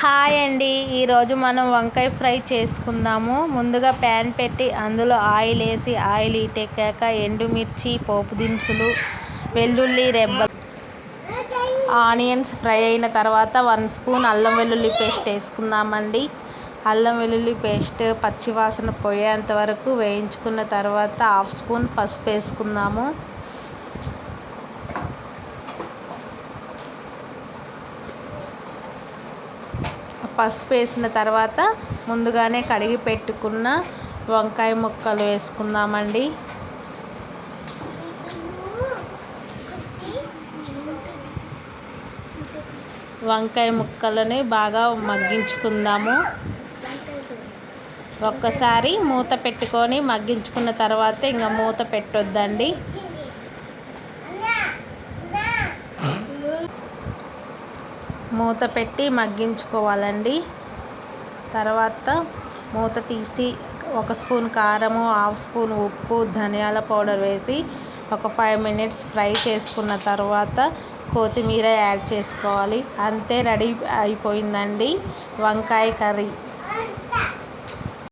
Hi అండి. ఈరోజు మనం వంకాయ ఫ్రై చేసుకుందాము. ముందుగా ప్యాన్ పెట్టి అందులో ఆయిల్ వేసి ఆయిల్ ఇటెక్కాక ఎండుమిర్చి పోపు దినుసులు వెల్లుల్లి రెబ్బ ఆనియన్స్ ఫ్రై అయిన తర్వాత వన్ స్పూన్ అల్లం వెల్లుల్లి పేస్ట్ వేసుకుందామండి. అల్లం వెల్లుల్లి పేస్ట్ పచ్చివాసన పోయేంత వరకు వేయించుకున్న తర్వాత హాఫ్ స్పూన్ పసుపు వేసుకుందాము. పసుపు వేసిన తర్వాత ముందుగానే కడిగి పెట్టుకున్న వంకాయ ముక్కలు వేసుకుందామండి. వంకాయ ముక్కలని బాగా మగ్గించుకుందాము. ఒక్కసారి మూత పెట్టుకొని మగ్గించుకున్న తర్వాత ఇంకా మూత పెట్టొద్దండి. మూత పెట్టి మగ్గించుకోవాలండి. తర్వాత మూత తీసి ఒక స్పూన్ కారము హాఫ్ స్పూన్ ఉప్పు ధనియాల పౌడర్ వేసి ఒక ఫైవ్ మినిట్స్ ఫ్రై చేసుకున్న తర్వాత కొత్తిమీర యాడ్ చేసుకోవాలి. అంతే రెడీ అయిపోయిందండి వంకాయ కర్రీ.